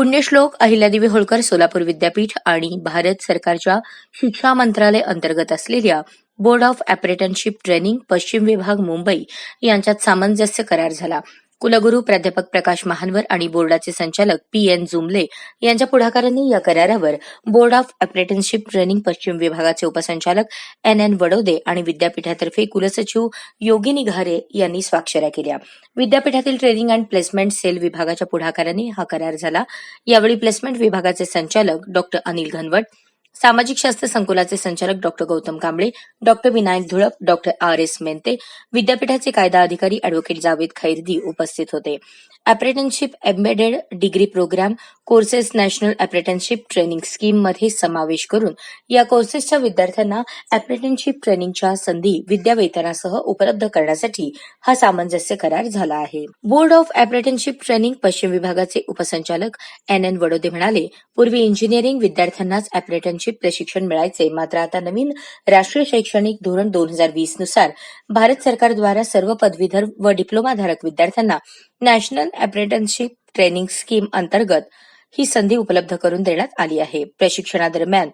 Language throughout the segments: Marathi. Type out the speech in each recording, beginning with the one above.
पुण्यश्लोक अहिल्यादेवी होळकर सोलापूर विद्यापीठ आणि भारत सरकारच्या शिक्षा मंत्रालय अंतर्गत असलेल्या बोर्ड ऑफ अप्रेटनशिप ट्रेनिंग पश्चिम विभाग मुंबई यांच्यात सामंजस्य करार झाला. कुलगुरू प्राध्यापक प्रकाश महानवर आणि बोर्डाचे संचालक पी एन जुमले यांच्या पुढाकाराने या करारावर बोर्ड ऑफ अप्रेंटिसशिप ट्रेनिंग पश्चिम विभागाचे उपसंचालक एन एन वडोदे आणि विद्यापीठातर्फे कुलसचिव योगिनी घारे यांनी स्वाक्षऱ्या केल्या. विद्यापीठातील ट्रेनिंग अँड प्लेसमेंट सेल विभागाच्या पुढाकाराने हा करार झाला. यावेळी प्लेसमेंट विभागाचे संचालक डॉक्टर अनिल घनवट सामाजिक शास्त्र संकुलाचे संचालक doctor Gautam Kamble doctor Vinayak Dhulap doctor R S Mente विद्यापीठाचे कायदा अधिकारी अॅडव्होकेट जावेद खैरदी उपस्थित होते. Apprenticeship embedded degree program courses national apprenticeship training स्कीममध्ये समावेश करून या कोर्सेसच्या विद्यार्थ्यांना अप्रेंटिसशिप ट्रेनिंगच्या संधी विद्यावेतनासह उपलब्ध करण्यासाठी हा सामंजस्य करार झाला आहे. बोर्ड ऑफ अप्रेंटिसशिप ट्रेनिंग पश्चिम विभागाचे उपसंचालक एन एन वडोदे म्हणाले पूर्वी इंजिनिअरिंग विद्यार्थ्यांनाच अप्रेंटिसशिप प्रशिक्षण मिळायचे. मात्र आता नवीन राष्ट्रीय शैक्षणिक धोरण दोन हजार वीसनुसार भारत सरकारद्वारा सर्व पदवीधर व डिप्लोमाधारक विद्यार्थ्यांना नॅशनल अप्रेंटिसशिप ट्रेनिंग स्कीम अंतर्गत ही संधी उपलब्ध करून देण्यात आली आहे. प्रशिक्षणादरम्यान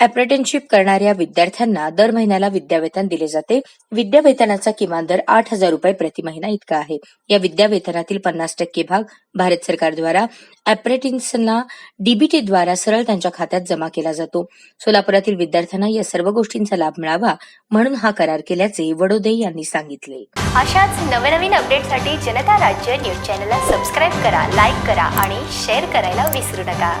अप्रेंटिसशिप करणाऱ्या विद्यार्थ्यांना दर महिन्याला विद्यावेतन दिले जाते. विद्यावेतनाचा किमान दर आठ हजार रुपये प्रति महिना इतका आहे. या विद्यावेतनातील पन्नास टक्के भाग भारत सरकारद्वारा अप्रेंटिसना डीबीटीद्वारा सरळ त्यांच्या खात्यात जमा केला जातो. सोलापुरातील विद्यार्थ्यांना या सर्व गोष्टींचा लाभ मिळावा म्हणून हा करार केल्याचे वडोदे यांनी सांगितले. अशाच नवनवीन अपडेटसाठी जनता राज्य न्यूज चॅनलला सबस्क्राईब करा लाईक करा आणि शेअर करायला विसरू नका.